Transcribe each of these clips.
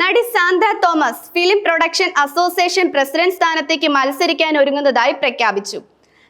നടി Sandra Thomas film production association president സ്ഥാനത്തേക്ക് മത്സരിക്കാൻ ഒരുങ്ങുന്നതായി പ്രഖ്യാപിച്ചു.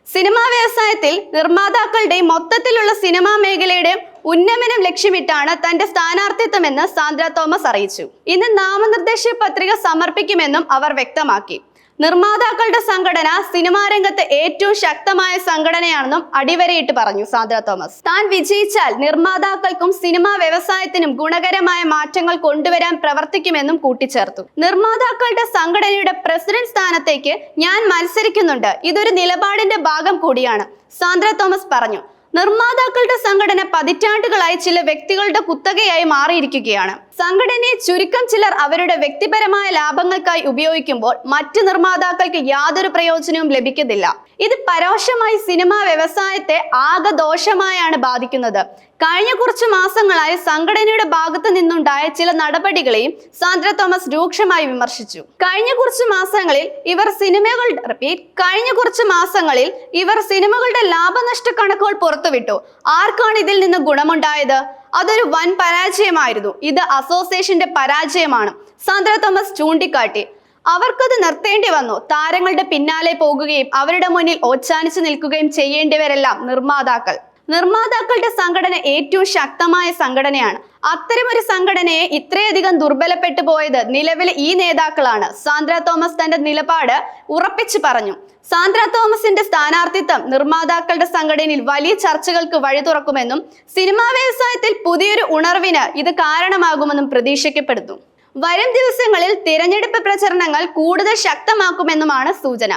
സിനിമാ വ്യവസായത്തിൽ നിർമ്മാതാക്കളുടെയും മൊത്തത്തിലുള്ള സിനിമാ മേഖലയുടെയും ഉന്നമനം ലക്ഷ്യമിട്ടാണ് തന്റെ സ്ഥാനാർത്ഥിത്വമെന്ന് സാന്ദ്ര തോമസ് അറിയിച്ചു. ഇന്ന് നാമനിർദ്ദേശ പത്രിക സമർപ്പിക്കുമെന്നും അവർ വ്യക്തമാക്കി. നിർമ്മാതാക്കളുടെ സംഘടന സിനിമാ രംഗത്ത് ഏറ്റവും ശക്തമായ സംഘടനയാണെന്നും അടിവരയിട്ട് പറഞ്ഞു സാന്ദ്ര തോമസ്. താൻ വിജയിച്ചാൽ നിർമ്മാതാക്കൾക്കും സിനിമാ വ്യവസായത്തിനും ഗുണകരമായ മാറ്റങ്ങൾ കൊണ്ടുവരാൻ പ്രവർത്തിക്കുമെന്നും കൂട്ടിച്ചേർത്തു. നിർമ്മാതാക്കളുടെ സംഘടനയുടെ പ്രസിഡന്റ് സ്ഥാനത്തേക്ക് ഞാൻ മത്സരിക്കുന്നുണ്ട്. ഇതൊരു നിലപാടിന്റെ ഭാഗം കൂടിയാണ് സാന്ദ്ര തോമസ് പറഞ്ഞു. നിർമ്മാതാക്കളുടെ സംഘടന പതിറ്റാണ്ടുകളായി ചില വ്യക്തികളുടെ കുത്തകയായി മാറിയിരിക്കുകയാണ്. സംഘടനയെ ചുരുക്കം ചിലർ അവരുടെ വ്യക്തിപരമായ ലാഭങ്ങൾക്കായി ഉപയോഗിക്കുമ്പോൾ മറ്റ് നിർമ്മാതാക്കൾക്ക് യാതൊരു പ്രയോജനവും ലഭിക്കുന്നില്ല. ഇത് പരോക്ഷമായി സിനിമാ വ്യവസായത്തെ ആകെ ദോഷമായാണ് ബാധിക്കുന്നത്. കഴിഞ്ഞ കുറച്ച് മാസങ്ങളായി സംഘടനയുടെ ഭാഗത്ത് നിന്നുണ്ടായ ചില നടപടികളെയും സാന്ദ്ര തോമസ് രൂക്ഷമായി വിമർശിച്ചു. കഴിഞ്ഞ കുറച്ച് മാസങ്ങളിൽ ഇവർ സിനിമകളുടെ റിപ്പീറ്റ് കഴിഞ്ഞ കുറച്ച് മാസങ്ങളിൽ ഇവർ സിനിമകളുടെ ലാഭനഷ്ട കണക്കുകൾ പുറത്തുവിട്ടു. ആർക്കാണ് ഇതിൽ നിന്ന് ഗുണമുണ്ടായത്? അതൊരു വൻ പരാജയമായിരുന്നു. ഇത് അസോസിയേഷന്റെ പരാജയമാണ്. സാന്ദ്ര തോമസ് ചൂണ്ടിക്കാട്ടി. അവർക്കത് നിർത്തേണ്ടി വന്നു. താരങ്ങളുടെ പിന്നാലെ പോകുകയും അവരുടെ മുന്നിൽ ഓച്ചാനിച്ചു നിൽക്കുകയും ചെയ്യേണ്ടിവരെല്ലാം നിർമ്മാതാക്കൾ. നിർമ്മാതാക്കളുടെ സംഘടന ഏറ്റവും ശക്തമായ സംഘടനയാണ്. അത്തരമൊരു സംഘടനയെ ഇത്രയധികം ദുർബലപ്പെട്ടു പോയത് നിലവിലെ ഈ നേതാക്കളാണ്. സാന്ദ്ര തോമസ് തന്റെ നിലപാട് ഉറപ്പിച്ചു പറഞ്ഞു. സാന്ദ്ര തോമസിന്റെ സ്ഥാനാർത്ഥിത്വം നിർമ്മാതാക്കളുടെ സംഘടനയിൽ വലിയ ചർച്ചകൾക്ക് വഴി തുറക്കുമെന്നും സിനിമാ വ്യവസായത്തിൽ പുതിയൊരു ഉണർവിന് ഇത് കാരണമാകുമെന്നും പ്രതീക്ഷിക്കപ്പെടുന്നു. വരും ദിവസങ്ങളിൽ തിരഞ്ഞെടുപ്പ് പ്രചരണങ്ങൾ കൂടുതൽ ശക്തമാക്കുമെന്നുമാണ് സൂചന.